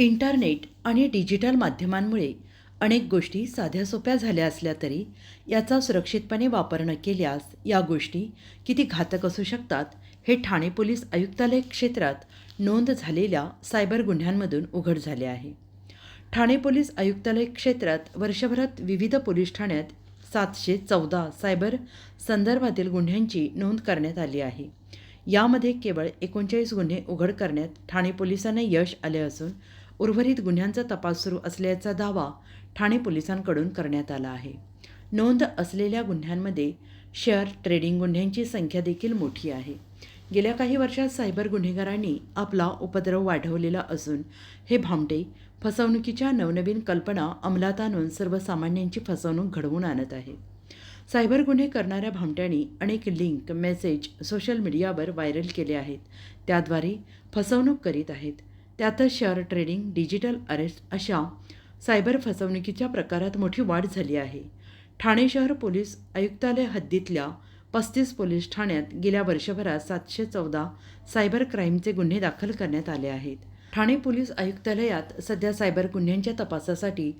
Internet आणि digital माध्यमांमुळे अनेक गोष्टी साध्या सोप्या झाल्या असल्या तरी याचा सुरक्षितपणे वापर न केल्यास या गोष्टी किती घातक असू शकतात हे ठाणे पोलीस आयुक्तालय क्षेत्रात नोंद झालेल्या सायबर गुन्ह्यांमधून उघड झाले आहे. ठाणे पोलीस आयुक्तालय क्षेत्रात वर्षभरात विविध पोलीस ठाण्यात सातशे चौदा सायबर संदर्भातील गुन्ह्यांची नोंद करण्यात आली आहे. यामध्ये केवळ एकोणचाळीस गुन्हे उघड करण्यात ठाणे पोलिसांना यश आले असून उर्वरित गुन्ह्यांचा तपास सुरू असल्याचा दावा ठाणे पोलिसांकडून करण्यात आला आहे. नोंद असलेल्या गुन्ह्यांमध्ये शेअर ट्रेडिंग गुन्ह्यांची संख्या देखील मोठी आहे. गेल्या काही वर्षात सायबर गुन्हेगारांनी आपला उपद्रव वाढवलेला असून हे भामटे फसवणुकीच्या नवनवीन कल्पना अंमलात आणून सर्वसामान्यांची फसवणूक घडवून आणत आहे. सायबर गुन्हे करणाऱ्या भामट्यांनी अनेक लिंक मेसेज सोशल मीडियावर व्हायरल केले आहेत. त्याद्वारे फसवणूक करीत आहेत. त्यातच शेअर ट्रेडिंग डिजिटल अरेस्ट अशा सायबर फसवणुकीच्या प्रकारात मोठी वाढ झाली आहे. ठाणे शहर पोलीस आयुक्तालय हद्दीतल्या पस्तीस पोलीस ठाण्यात गेल्या वर्षभरात सातशे चौदा सायबर क्राईमचे गुन्हे दाखल करण्यात आले आहेत. ठाणे पोलीस आयुक्तालयात सध्या सायबर गुन्ह्यांच्या तपासासाठी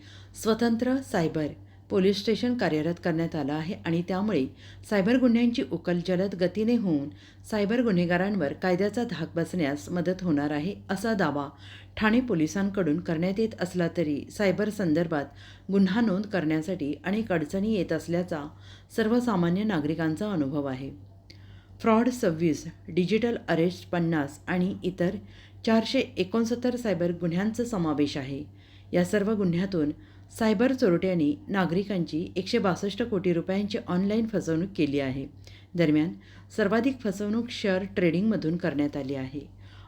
स्वतंत्र सायबर पोलीस स्टेशन कार्यरत करण्यात आलं आहे आणि त्यामुळे सायबर गुन्ह्यांची उकल जलद गतीने होऊन सायबर गुन्हेगारांवर कायद्याचा धाक बसण्यास मदत होणार आहे असा दावा ठाणे पोलिसांकडून करण्यात येत असला तरी सायबर संदर्भात गुन्हा नोंद करण्यासाठी अनेक अडचणी येत असल्याचा सर्वसामान्य नागरिकांचा अनुभव आहे. फ्रॉड सव्वीस डिजिटल अरेस्ट पन्नास आणि इतर चारशे एकोणसत्तर सायबर गुन्ह्यांचा समावेश आहे. या सर्व गुन्ह्यातून सायबर चोरट्यांनी नागरिकांची एकशे बासष्ट कोटी रुपयांची ऑनलाईन फसवणूक केली आहे. दरम्यान सर्वाधिक फसवणूक शेअर ट्रेडिंगमधून करण्यात आली आहे.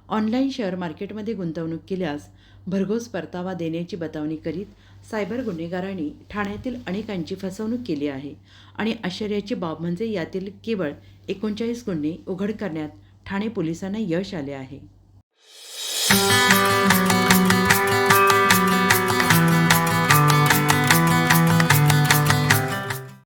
ऑनलाईन शेअर मार्केटमध्ये गुंतवणूक केल्यास भरघोस परतावा देण्याची बतावणी करीत सायबर गुन्हेगारांनी ठाण्यातील अनेकांची फसवणूक केली आहे आणि आश्चर्याची बाब म्हणजे यातील केवळ एकोणचाळीस गुन्हे उघड करण्यात ठाणे पोलिसांना यश आले आहे.